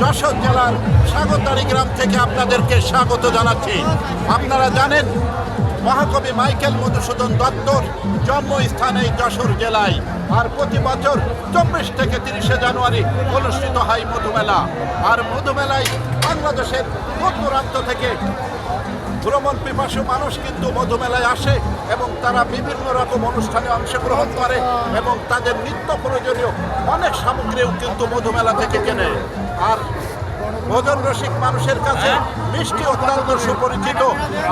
যশোর জেলার স্বাগতারী গ্রাম থেকে আপনাদেরকে স্বাগত জানাচ্ছি। আপনারা জানেন, মহাকবি মাইকেল মধুসূদন দত্তর জন্মস্থান এই যশোর জেলায়। আর প্রতি বছর চব্বিশ থেকে তিরিশে জানুয়ারি অনুষ্ঠিত হয় মধুমেলা। আর মধুমেলায় বাংলাদেশের দূর থেকে ভ্রমণ পিপাসু মানুষ কিন্তু মধুমেলায় আসে এবং তারা বিভিন্ন রকম অনুষ্ঠানে অংশগ্রহণ করে এবং তাদের নিত্য প্রয়োজনীয় অনেক সামগ্রীও কিন্তু মধুমেলা থেকে কেনে। আর ভোজন রসিক মানুষের কাছে মিষ্টি অত্যন্ত সুপরিচিত।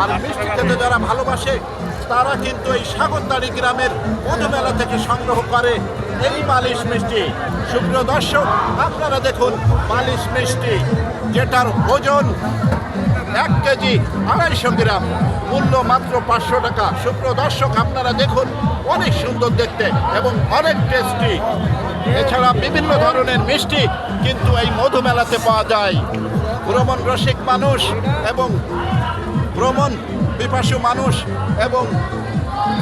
আর মিষ্টি খেতে যারা ভালোবাসে, তারা কিন্তু এই সাগরদাড়ি গ্রামের মধুমেলা থেকে সংগ্রহ করে এই বালিশ মিষ্টি। সুপ্রিয় দর্শক, আপনারা দেখুন বালিশ মিষ্টি, যেটার ওজন এক কেজি আড়াইশো গ্রাম মূল্য মাত্র পাঁচশো টাকা। সুপ্রিয় দর্শক, আপনারা দেখুন, অনেক সুন্দর দেখতে এবং অনেক টেস্টি। এছাড়া বিভিন্ন ধরনের মিষ্টি কিন্তু এই মধুমেলাতে পাওয়া যায়। ভ্রমণ রসিক মানুষ এবং ভ্রমণ পিপাসু মানুষ এবং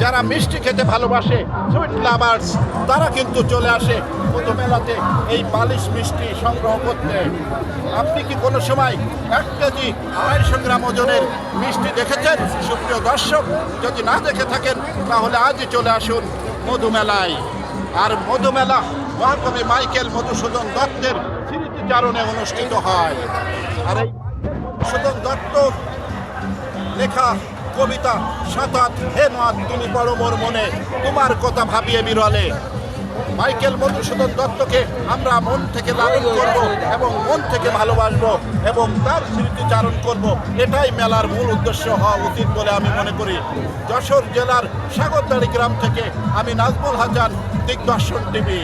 যারা মিষ্টি খেতে ভালোবাসে সুইট লাভার্স তারা কিন্তু চলে আসে মধুমেলাতে এই বালিশ মিষ্টি সংগ্রহ করতে। আপনি কি কোনো সময় এক কেজি আড়াইশো গ্রাম ওজনের মিষ্টি দেখেছেন? সুপ্রিয় দর্শক, যদি না দেখে থাকেন, তাহলে আজই চলে আসুন মধুমেলায়। আর মধুমেলা মহাকবি মাইকেল মধুসূদন দত্তের স্মৃতিচারণে অনুষ্ঠিত হয়। আর এই মধুসূদন দত্ত লেখা কবিতা সাতাত হে নাথ তুমি পড়ো মোর মনে। তোমার কথা ভাবিয়ে বিরলে। মাইকেল মধুসূদন দত্তকে আমরা মন থেকে লালন করব এবং মন থেকে ভালোবাসবো এবং তার স্মৃতিচারণ করব। এটাই মেলার মূল উদ্দেশ্য হওয়া উচিত বলে আমি মনে করি। যশোর জেলার সাগরদাড়ি গ্রাম থেকে আমি নাজমুল হাসান, দিগদর্শন টিভি।